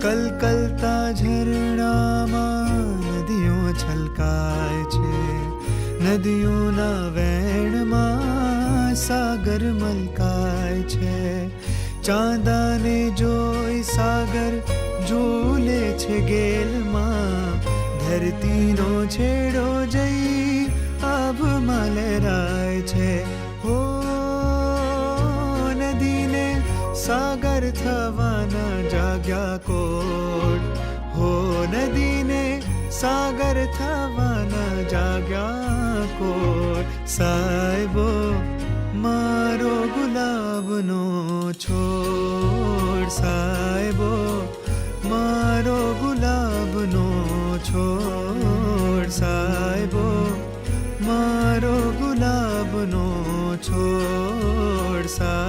કલકલતા ઝરણામાં નદીઓ છલકાય છે. નદીઓના વેણમાં સાગર મલકાય છે. ચાંદાને જોઈ સાગર ઝૂલે છે ગેલમાં. ધરતીનો છેડો જઈ આભમાં લહેરાય છે. હો, નદીને સાગર થવાના જાગ્યા હો નદીને સાગર થવા ન જાગ્યા કોટ સાહેબો મારો ગુલાબનો છોડ સાહેબો મારો ગુલાબનો છોડ સાહેબો મારો ગુલાબનો છોડ સાહેબ